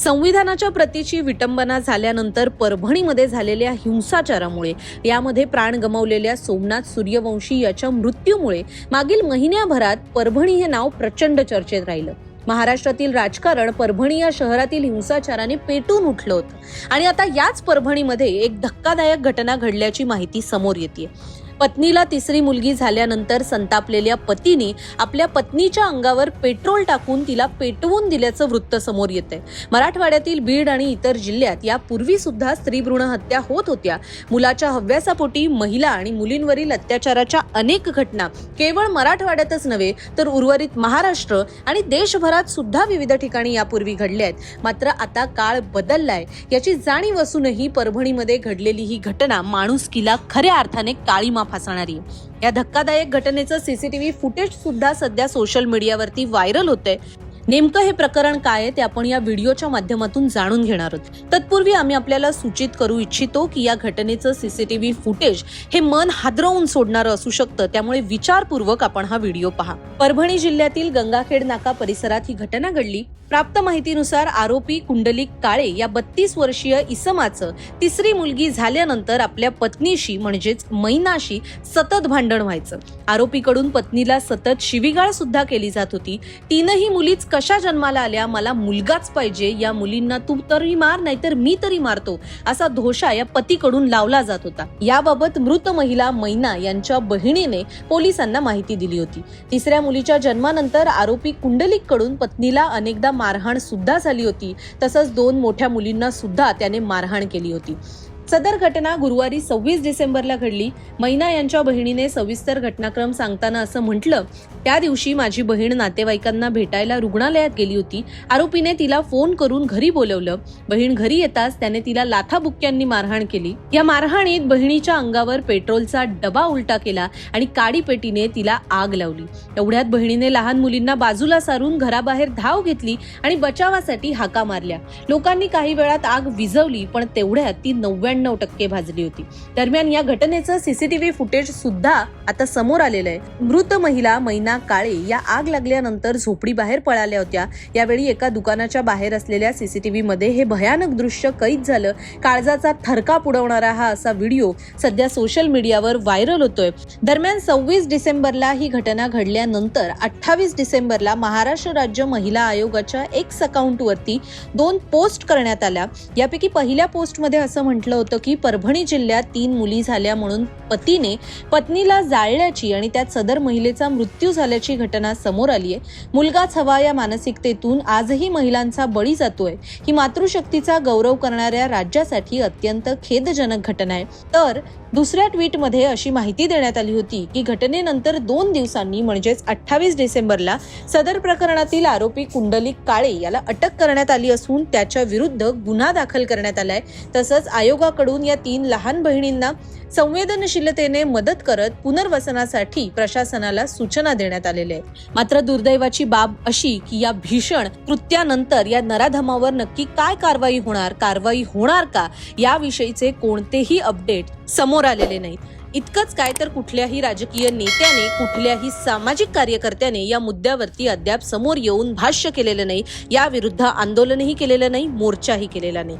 संविधानाच्या प्रतीची विटंबना झाल्यानंतर परभणीमध्ये झालेल्या हिंसाचारामुळे यामध्ये प्राण गमावलेल्या सोमनाथ सूर्यवंशी याच्या मृत्यूमुळे मागील महिन्याभरात परभणी हे नाव प्रचंड चर्चेत राहिलं. महाराष्ट्रातील राजकारण परभणी या शहरातील हिंसाचाराने पेटून उठलं होतं. आणि आता याच परभणीमध्ये एक धक्कादायक घटना घडल्याची माहिती समोर येते पत्नीला तिसरी मुलगी झाल्यानंतर संतापलेल्या पतीने आपल्या पत्नीच्या अंगावर पेट्रोल टाकून तिला पेटवून दिल्याचं वृत्त समोर येते मराठवाड्यातील बीड आणि इतर जिल्ह्यात यापूर्वी सुद्धा स्त्री भ्रूण हत्या होत होत्या. मुलाच्या हव्यासापोटी महिला आणि मुलींवरील अत्याचाराच्या अनेक घटना केवळ मराठवाड्यातच नव्हे तर उर्वरित महाराष्ट्र आणि देशभरात सुद्धा विविध ठिकाणी यापूर्वी घडल्या आहेत. मात्र आता काळ बदललाय. याची जाणीव असूनही परभणीमध्ये घडलेली ही घटना माणुसकीला खऱ्या अर्थाने काळीमा फासणारी आहे. या धक्कादायक घटनेचं सीसीटीव्ही फुटेज सुद्धा सध्या सोशल मीडियावरती व्हायरल होतंय नेमकं हे प्रकरण काय आहे ते आपण या व्हिडिओच्या माध्यमातून जाणून घेणार आहोत. तत्पूर्वी आम्ही आपल्याला सूचित करू इच्छितो की या घटनेचं सीसीटीव्ही फुटेज हे मन हादरवून सोडणारं असू शकतं त्यामुळे विचारपूर्वक आपण हा व्हिडिओ पहा. परभणी जिल्ह्यातील गंगाखेड नाका परिसरात ही घटना घडली. प्राप्त माहितीनुसार आरोपी कुंडलिक काळे या बत्तीस वर्षीय इसमाचं तिसरी मुलगी झाल्यानंतर आपल्या पत्नीशी म्हणजेच मैनाशी सतत भांडण व्हायचं. आरोपीकडून पत्नीला सतत शिवीगाळ सुद्धा केली जात होती. तीनही मुलीच कशा जन्माला आल्या? मला मुलगाच पाहिजे. या मुलींना तू तरी मार नाहीतर मी तरी मारतो असा धोशा या पतीकडून लावला जात होता. याबाबत मृत महिला मैना यांच्या बहिणीने पोलिसांना माहिती दिली होती. तिसऱ्या मुलीच्या जन्मानंतर आरोपी कुंडलिककडून पत्नीला अनेकदा मारहाण सुद्धा झाली होती. तसंच दोन मोठ्या मुलींना सुद्धा त्याने मारहाण केली होती. सदर घटना गुरुवारी सव्वीस डिसेंबरला घडली. मैना यांच्या बहिणीने सविस्तर घटनाक्रम सांगताना असं म्हटलं त्या दिवशी माझी बहीण नातेवाईकांना भेटायला रुग्णालयात गेली होती. आरोपीने तिला फोन करून घरी बोलवलं. बहीण घरी येताच त्याने तिला लाथाबुक्क्यांनी मारहाण केली. या मारहाणीत बहिणीच्या अंगावर पेट्रोलचा डबा उलटा केला आणि काडी पेटीने तिला आग लावली. एवढ्यात बहिणीने लहान मुलींना बाजूला सारून घराबाहेर धाव घेतली आणि बचावासाठी हाका मारल्या. लोकांनी काही वेळात आग विझवली पण तेवढ्यात ती नव्याण्णव टक्के भाजली होती. दरम्यान या घटनेचं सीसीटीव्ही फुटेज सुद्धा आता समोर आलेलं आहे. मृत महिला मैना काळे या आग लागल्यानंतर झोपडी बाहेर पळाल्या होत्या. यावेळी एका दुकानाच्या बाहेर असलेल्या सीसीटीव्ही मध्ये हे भयानक दृश्य कैद झालं. काळजाचा थरका उडवणारा हा असा व्हिडिओ सध्या सोशल मीडियावर व्हायरल होतोय. दरम्यान सव्वीस डिसेंबरला ही घटना घडल्यानंतर अठ्ठावीस डिसेंबरला महाराष्ट्र राज्य महिला आयोगाच्या एक्स अकाउंटवरती दोन पोस्ट करण्यात आल्या. यापैकी पहिल्या पोस्टमध्ये असं म्हटलं होतं होतं की परभणी जिल्ह्यात तीन मुली झाल्या म्हणून पतीने पत्नीला जाळल्याची आणि त्यात सदर महिलेचा मृत्यू झाल्याची घटना समोर आली आहे मुलगाच हवा या मानसिकतेतून आजही महिलांचा बळी जातोय. ही मातृशक्तीचा गौरव करणाऱ्या राज्यासाठी अत्यंत खेदजनक घटना आहे. तर दुसऱ्या ट्विटमध्ये अशी माहिती देण्यात आली होती की घटनेनंतर दोन दिवसांनी म्हणजेच अठ्ठावीस डिसेंबरला सदर प्रकरणातील आरोपी कुंडलिक काळे याला अटक करण्यात आली असून त्याच्या विरुद्ध गुन्हा दाखल करण्यात आलाय. तसंच आयोगाकडून या तीन लहान बहिणींना संवेदनशीलतेने मदत करत पुनर्वसनासाठी प्रशासनाला सूचना देण्यात आलेल्या आहेत. मात्र दुर्दैवाची बाब अशी की या भीषण कृत्यानंतर या नराधमावर नक्की काय कारवाई होणार कारवाई होणार का? याविषयीचे कोणतेही अपडेट समोर आलेले नाहीत. इतकंच काय तर कुठल्याही राजकीय नेत्याने कुठल्याही सामाजिक कार्यकर्त्याने या मुद्द्यावरती अद्याप समोर येऊन भाष्य केलेलं नाही. याविरुद्ध आंदोलनही केलेलं नाही मोर्चाही केलेला नाही.